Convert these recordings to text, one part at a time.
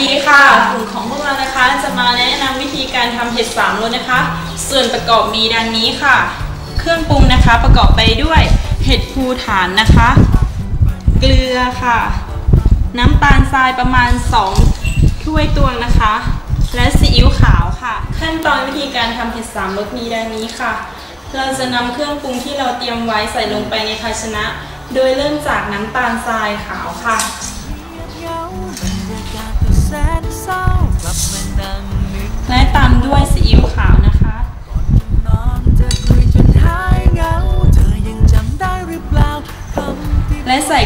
ดีค่ะกลุ่มของพวกเรานะคะจะมาแนะนำวิธีการทำเห็ดสามรสนะคะ ส่วนประกอบมีดังนี้ค่ะ เครื่องปรุงนะคะประกอบไปด้วย เห็ดภูฐานนะคะ เกลือค่ะ น้ำตาลทรายประมาณ 2 ถ้วยตวงนะคะ และซีอิ๊วขาวค่ะ ขั้นตอนวิธีการทำเห็ดสามรสมีดังนี้ค่ะ เราจะนำเครื่องปรุงที่เราเตรียมไว้ใส่ลงไปในภาชนะ โดยเริ่มจากน้ำตาลทรายขาวค่ะ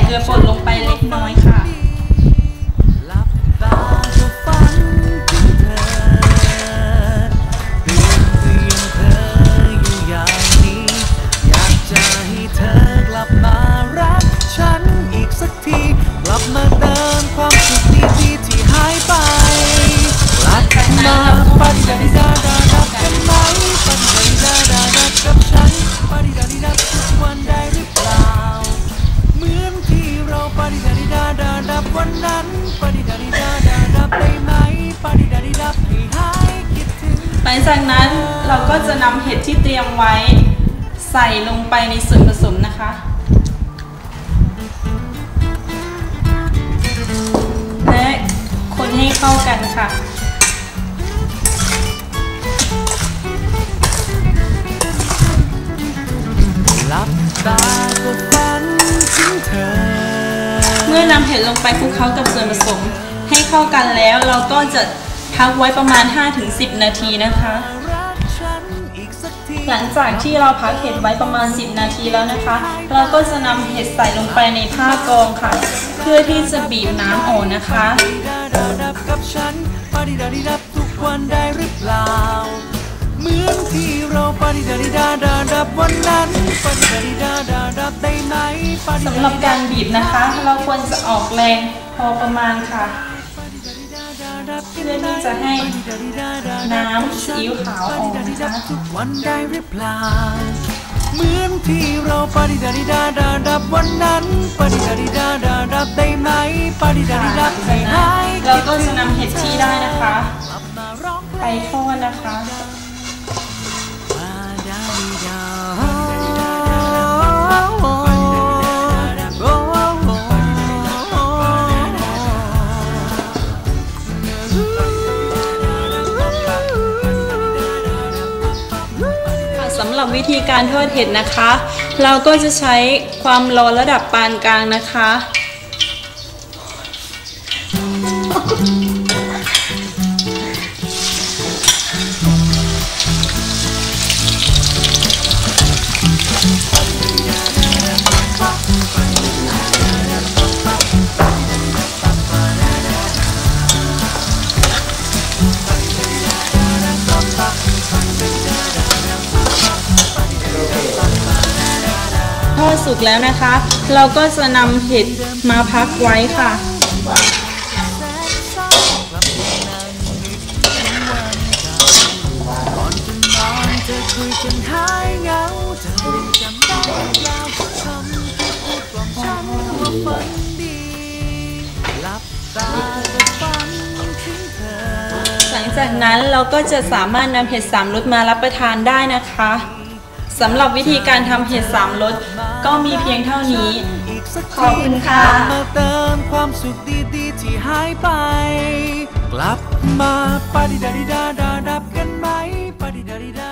ที่แล หลังจากนั้นเราก็จะนำเห็ดที่เตรียมไว้ใส่ลงไปในส่วนผสมนะคะ และคนให้เข้ากันค่ะลับตาฝันถึงเธอเมื่อนำเห็ดลงไปคลุกเคล้ากับส่วนผสม ให้เข้ากันแล้วเราก็จะ พักไว้ประมาณ 5-10 นาทีนะคะรักฉันอีกสักทีหลังจากที่เราพักเห็ดไว้ประมาณ 10 นาทีแล้วนะคะ เราก็จะนำเห็ดใส่ลงไปในผ้ากรองค่ะ เพื่อที่จะบีบน้ำออกนะคะปาดิดาดาดับกับฉันปาดิดาดิดับทุกวันได้หรือเปล่าเหมือนที่เราปาดิดาดิดาดาดับวันนั้นปาดิดาดิดาดาดับได้ไหมปาดิดาสำหรับการบีบนะคะ เราควรจะออกแรงพอประมาณค่ะ เพื่อที่จะให้น้ำซีอิ๊วขาวออกนะคะทุกวันได้หรือเปล่าเหมือนที่เราปาดิดาดิดาดาดับวันนั้นปาดิดาดิดาดาดับได้ไหมปาดิดาดิดับให้หายเราก็จะนำเห็ดที่ได้นะคะกลับมาร้องเพลไปงทอดนะคะ สำหรับวิธีการทอดเห็ดนะคะ เราก็จะใช้ความร้อนระดับปานกลางนะคะ สุกแล้วนะคะ เราก็จะนำเห็ดมาพักไว้ค่ะ หลังจากนั้นเราก็จะสามารถนำเห็ดสามรสมารับประทานได้นะคะสำหรับวิธีการทำเห็ดสามรส ก็มีเพียงเท่านี้ ขอบคุณค่ะมาเติมความสุขดีๆที่หายไป กลับมาปาดิดาดิดาดาดับกันไหมปาดิดาดิดา